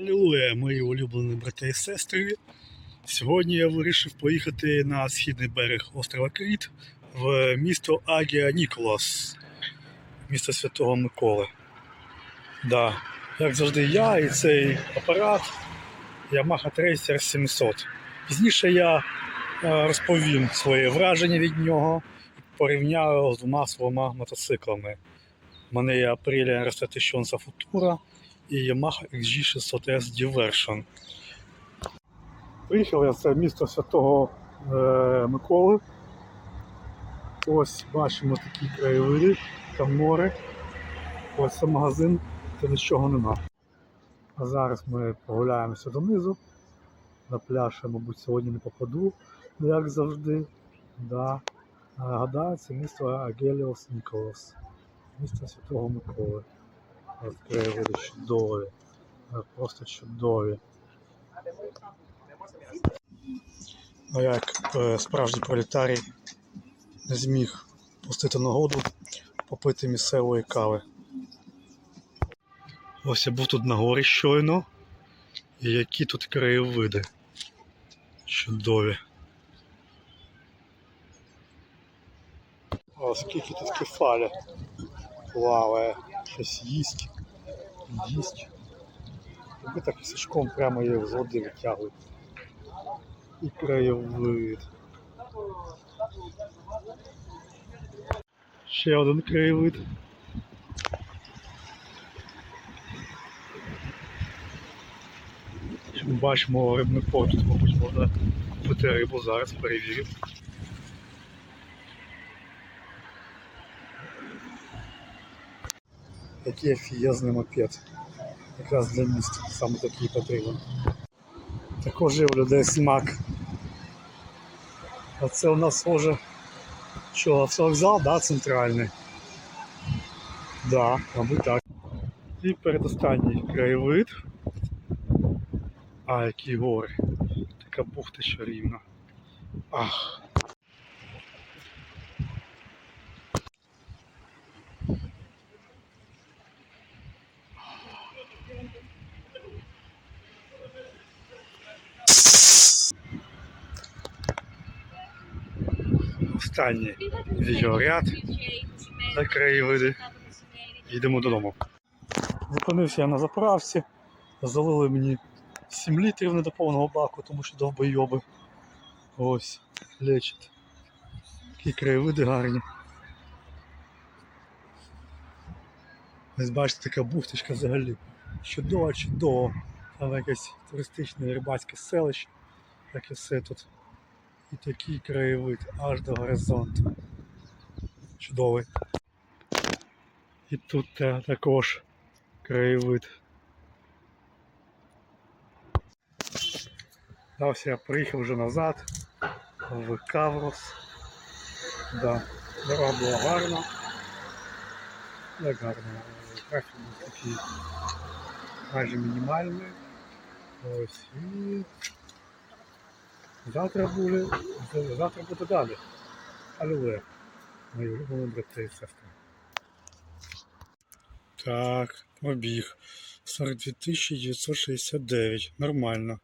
Алілуя, мої улюблені брати і сестри. Сьогодні я вирішив поїхати на східний берег острова Кріт в місто Агія Ніколас, місто Святого Миколи. Да. Як завжди, я і цей апарат Yamaha Tracer 700. Пізніше я е, розповім своє враження від нього і порівняю з двома своїми мотоциклами. У мене є Aprilia Restoration Futura і Yamaha XG600S Diversion. Приїхав я це місто Святого е, Миколи. Ось бачимо такі краєвиди, там море. Ось це магазин, це нічого нема. А зараз ми прогуляємося донизу. На пляж мабуть, сьогодні не попаду, як завжди. Да. Гадаю, це місто Агеліос Ніколос. Місто Святого Миколи. Краєвиди чудові. Просто чудові. Я як е, справжній пролетарій не зміг пустити нагоду попити місцевої кави. Ось я був тут на горі щойно. І які тут краєвиди. Чудові. О, скільки тут кефаля. Вау, е, щось їсть. Їсть. Якби так сачком прямо її з витягують. І краєвид. Ще один краєвид. Бачимо рибний порт, тут, мабуть, можна купити рибу зараз, перевірю. Який офігезний мопед. Якраз для міста саме такий потрібен. Також є в людей смак. А це у нас схоже, що автовокзал, да, центральний. Да, мабуть так. І передостанній краєвид. А, які гори. Така бухта чарівна. Ах. Останній відеоряд на краєвиди. Їдемо додому. Зупинився я на заправці, залили мені 7 літрів не до повного баку, тому що довбойоби. Ось, лечить. Такі краєвиди гарні. Ось бачите, така бухточка взагалі. Чудово, чудово. Там якесь туристичне рибацьке селище, і все тут. І такий краєвид аж до горизонту. Чудовий. І тут також краєвид. Да, ось я приїхав вже назад в Каврос. Да. Дорога була гарна. Як гарно. Трафік був такий майже мінімальний. Ось і завтра буде, завтра буде далі. Але мої улюблені брати і. Так, обіг. 42 969. Нормально.